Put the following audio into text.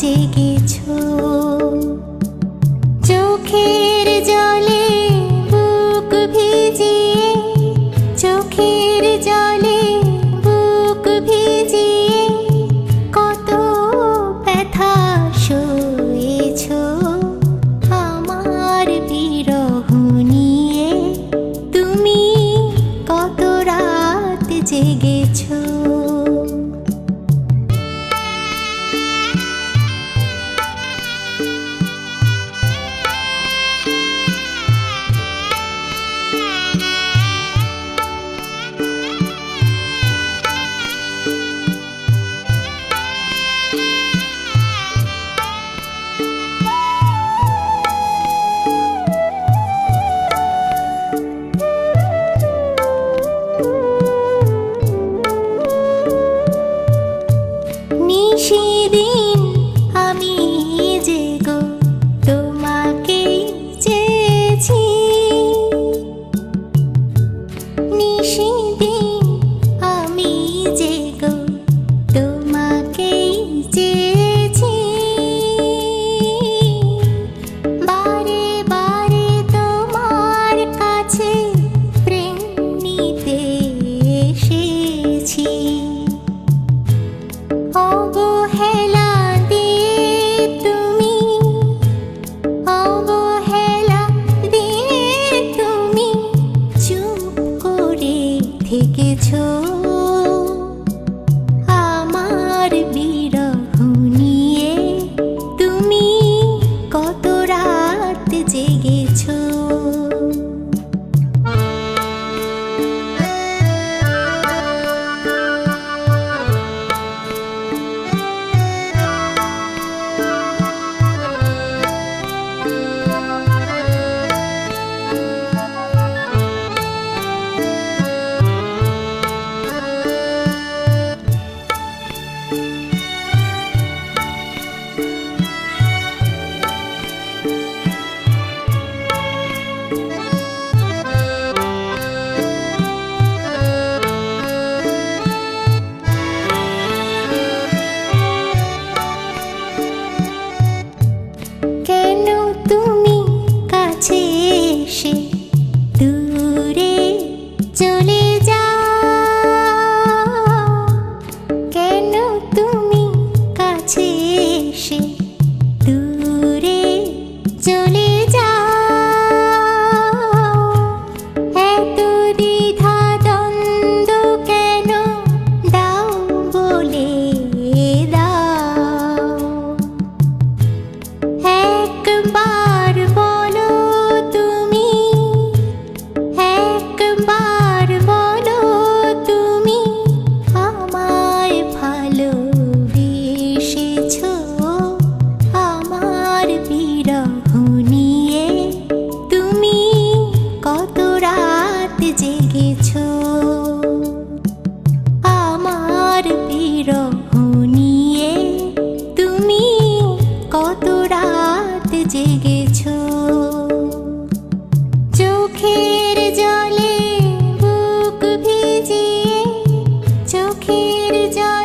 জেগেছ চোখের জলে বুক ভিজিয়ে চোখের জলে 你的。গেছো আমার বিরহ নিয়ে তুমি কত রাত জেগেছো? চোখের জলে বুক ভিজিয়ে চোখের জলে